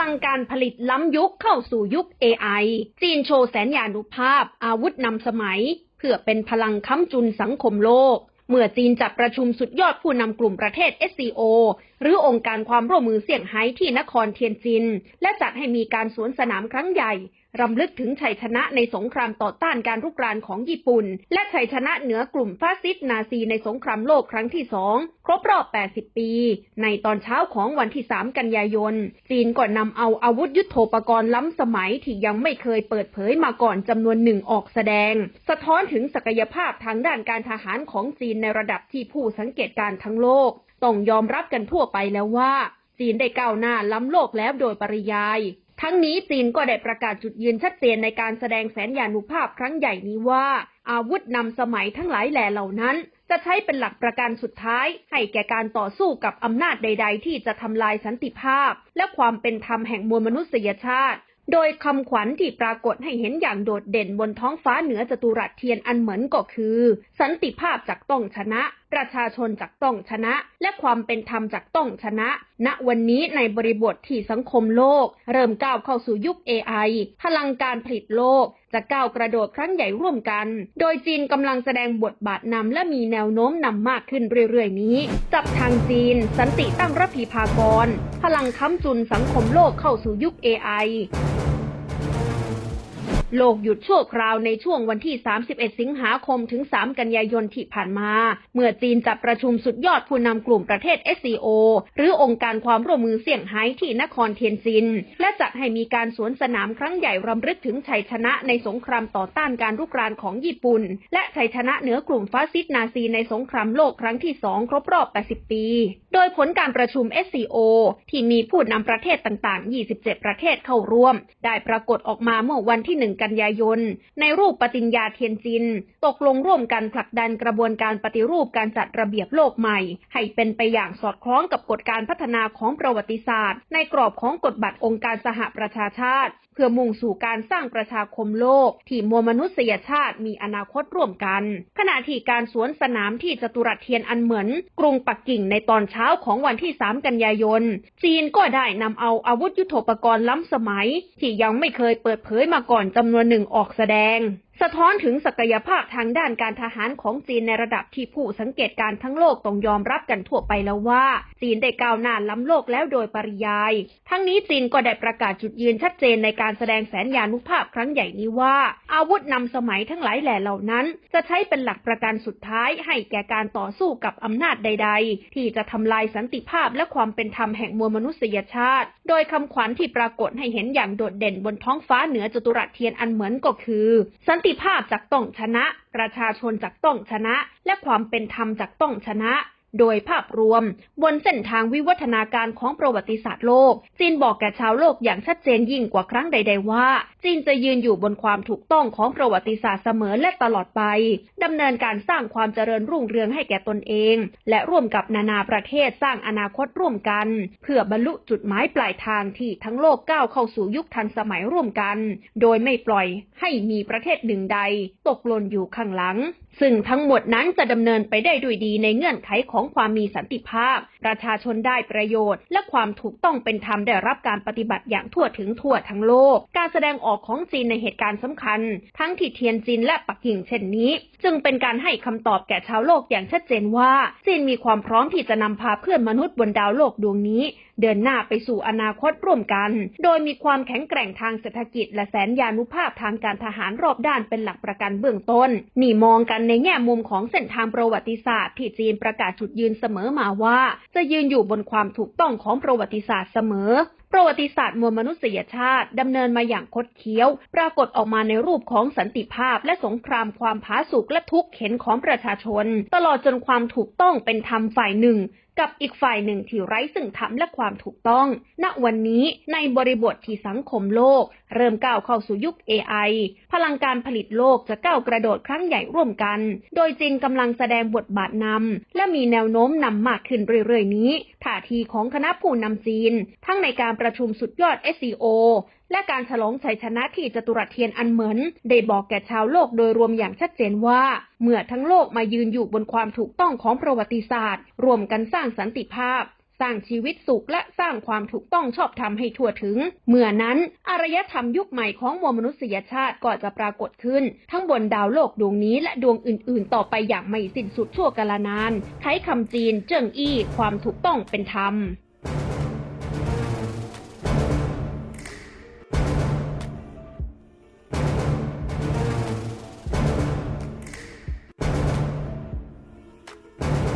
ลังการผลิตล้ำยุคเข้าสู่ยุค AI จีนโชว์แสนยานุภาพ อาวุธนำสมัย เพื่อเป็นพลังค้ำจุนสังคมโลก เมื่อจีนจัดประชุมสุดยอดผู้นำกลุ่มประเทศ SCO หรือองค์การความร่วมมือเสี่ยงไฮ้ที่นครเทียนจิน และจัดให้มีการสวนสนามครั้งใหญ่ รำลึกถึงชัยชนะในสงครามต่อต้านการรุกรานของญี่ปุ่น และชัยชนะเหนือกลุ่มฟาสซิสต์นาซีในสงครามโลกครั้งที่สองครบรอบ 80 ปี ในตอนเช้าของวันที่ 3 กันยายน จีนก็นำเอาอาวุธยุโทโธปกรณ์ล้ำสมัยที่ยังไม่เคยเปิดเผยมาก่อนจำนวนหนึ่งออกแสดง สะท้อนถึงศักยภาพทางด้านการทหารของจีนในระดับที่ผู้สังเกตการณ์ทั้งโลก ต้องยอมรับกันทั่วไปแล้วว่า จีนได้ก้าวหน้าล้ำโลกแล้วโดยปริยาย ทั้งนี้จีนก็ได้ประกาศจุดยืนชัดเจนในการแสดงแสนยานุภาพครั้งใหญ่นี้ว่า อาวุธนำสมัยทั้งหลายแหล่เหล่านั้น จะใช้เป็นหลักประกันสุดท้าย ให้แก่การต่อสู้กับอำนาจใด ๆ ที่จะทำลายสันติภาพ และความเป็นธรรมแห่งมวลมนุษยชาติ โดยคำขวัญที่ปรากฏให้เห็นอย่างโดดเด่นบนท้องฟ้าเหนือจตุรัสเทียนอันเหมือนก็คือ สันติภาพจากต้องชนะประชาชนจากต้องชนะ และความเป็นธรรมจากต้องชนะ ณวันนี้ในบริบทที่สังคมโลก เริ่มก้าวเข้าสู่ยุค AI พลังการผลิตโลกจะก้าวกระโดดครั้งใหญ่ร่วมกัน โดยจีนกำลังแสดงบทบาทนำและมีแนวโน้มนำมากขึ้นเรื่อยๆนี้ จับทางจีน สันติตั้งรับพีพากร พลังค้ำจุนสังคมโลกเข้าสู่ยุค AI โลกหยุดชั่วคราวในช่วงวันที่ 31 สิงหาคมถึง 3 กันยายนที่ผ่านมา เมื่อจีนจัดประชุมสุดยอดผู้นำกลุ่มประเทศ SCO หรือองค์การความร่วมมือเสี่ยงไฮ้ที่นครเทียนซิน และจัดให้มีการสวนสนามครั้งใหญ่รำลึกถึงชัยชนะในสงครามต่อต้านการรุกรานของญี่ปุ่น และชัยชนะเหนือกลุ่มฟาสซิสต์นาซีในสงครามโลกครั้งที่ 2 ครบรอบ 80 ปี โดยผลการประชุม SCO ที่มีผู้นำประเทศต่าง ๆ 27 ประเทศเข้าร่วม ได้ปรากฏออกมาเมื่อวันที่ 1กันยายน ในรูปปฏิญญาเทียนจิน ตกลงร่วมกันผลักดันกระบวนการปฏิรูปการจัดระเบียบโลกใหม่ ให้เป็นไปอย่างสอดคล้องกับกฎการพัฒนาของประวัติศาสตร์ ในกรอบของกฎบัตรองค์การสหประชาชาติ พื่อมุ่งสู่การสร้างประชาคมโลก ที่มวลมนุษยชาติมีอนาคตร่วมกัน ขณะที่การสวนสนามที่จตุรัสเทียนอันเหมือน กรุงปักกิ่งในตอนเช้าของวันที่ 3 กันยายน จีนก็ได้นำเอาอาวุธยุโทโธปกรณ์ล้ำสมัย ที่ยังไม่เคยเปิดเผยมาก่อนจำนวนหนึ่งออกแสดง สะท้อนถึงศักยภาพทางด้านการทหารของจีนในระดับที่ผู้สังเกตการณ์ทั้งโลกต้องยอมรับกันทั่วไปแล้วว่า จีนได้ก้าวหน้าล้ำโลกแล้วโดยปริยาย ทั้งนี้จีนก็ได้ประกาศจุดยืนชัดเจนในการแสดงแสนยานุภาพครั้งใหญ่นี้ว่า อาวุธนำสมัยทั้งหลายแหล่เหล่านั้น จะใช้เป็นหลักประกันสุดท้ายให้แก่การต่อสู้กับอำนาจใด ๆ ที่จะทำลายสันติภาพและความเป็นธรรมแห่งมวลมนุษยชาติ โดยคำขวัญที่ปรากฏให้เห็นอย่างโดดเด่นบนท้องฟ้าเหนือจตุรัสเทียนอันเหมือนก็คือสันติภาพจากต้องชนะ ประชาชนจากต้องชนะ และความเป็นธรรมจากต้องชนะ โดยภาพรวม บนเส้นทางวิวัฒนาการของประวัติศาสตร์โลก จีนบอกแก่ชาวโลกอย่างชัดเจนยิ่งกว่าครั้งใด ๆ ว่า จีนจะยืนอยู่บนความถูกต้องของประวัติศาสตร์เสมอและตลอดไปดำเนินการสร้างความเจริญรุ่งเรืองให้แก่ตนเอง และร่วมกับนานาประเทศสร้างอนาคตร่วมกัน เพื่อบรรลุจุดหมายปลายทางที่ทั้งโลกก้าวเข้าสู่ยุคทันสมัยร่วมกัน โดยไม่ปล่อยให้มีประเทศหนึ่งใด ตกหล่นอยู่ข้างหลัง ซึ่งทั้งหมดนั้นจะดำเนินไปได้ด้วยดีในเงื่อนไขของของความมีสันติภาพ ประชาชนได้ประโยชน์ และความถูกต้องเป็นธรรมได้รับการปฏิบัติอย่างทั่วถึงทั่วทั้งโลก การแสดงออกของจีนในเหตุการณ์สำคัญ ทั้งที่เทียนจินและปักกิ่งเช่นนี้ จึงเป็นการให้คำตอบแก่ชาวโลกอย่างชัดเจนว่า จีนมีความพร้อมที่จะนำพาเพื่อนมนุษย์บนดาวโลกดวงนี้ เดินหน้าไปสู่อนาคตร่วมกัน โดยมีความแข็งแกร่งทางเศรษฐกิจ และแสนยานุภาพทางการทหารรอบด้านเป็นหลักประกันเบื้องต้น นี่มองกันในแง่มุมของเส้นทางประวัติศาสตร์ที่จีนประกาศจุดยืนเสมอมาว่า จะยืนอยู่บนความถูกต้องของประวัติศาสตร์เสมอ ประวัติศาสตร์มวลมนุษยชาติดำเนินมาอย่างคดเคี้ยว ปรากฏออกมาในรูปของสันติภาพและสงครามความผาสุกและทุกข์เข็นของประชาชน ตลอดจนความถูกต้องเป็นธรรมฝ่ายหนึ่ง กับอีกฝ่ายหนึ่งที่ไร้ซึ่งธรรมและความถูกต้อง ณ วันนี้ในบริบทที่สังคมโลก เริ่มก้าวเข้าสู่ยุค AI พลังการผลิตโลกจะก้าวกระโดดครั้งใหญ่ร่วมกัน โดยจีนกำลังแสดงบทบาทนำและมีแนวโน้มนำมากขึ้นเรื่อยๆนี้ท่าทีของคณะผู้นำจีน ทั้งในการประชุมสุดยอด SCO และการฉลองชัยชนะที่จตุรัสเทียนอันเหมือน ได้บอกแก่ชาวโลกโดยรวมอย่างชัดเจนว่า เมื่อทั้งโลกมายืนอยู่บนความถูกต้องของประวัติศาสตร์ รวมกันสร้างสันติภาพสร้างชีวิตสุขและสร้างความถูกต้องชอบธรรมให้ทั่วถึง เมื่อนั้นอารยธรรมยุคใหม่ของมวลมนุษยชาติก็จะปรากฏขึ้น ทั้งบนดาวโลกดวงนี้และดวงอื่น ๆ ต่อไปอย่างไม่สิ้นสุดชั่วกาลนานไทยคำจีนเจิ้งอี้ความถูกต้องเป็นธรรม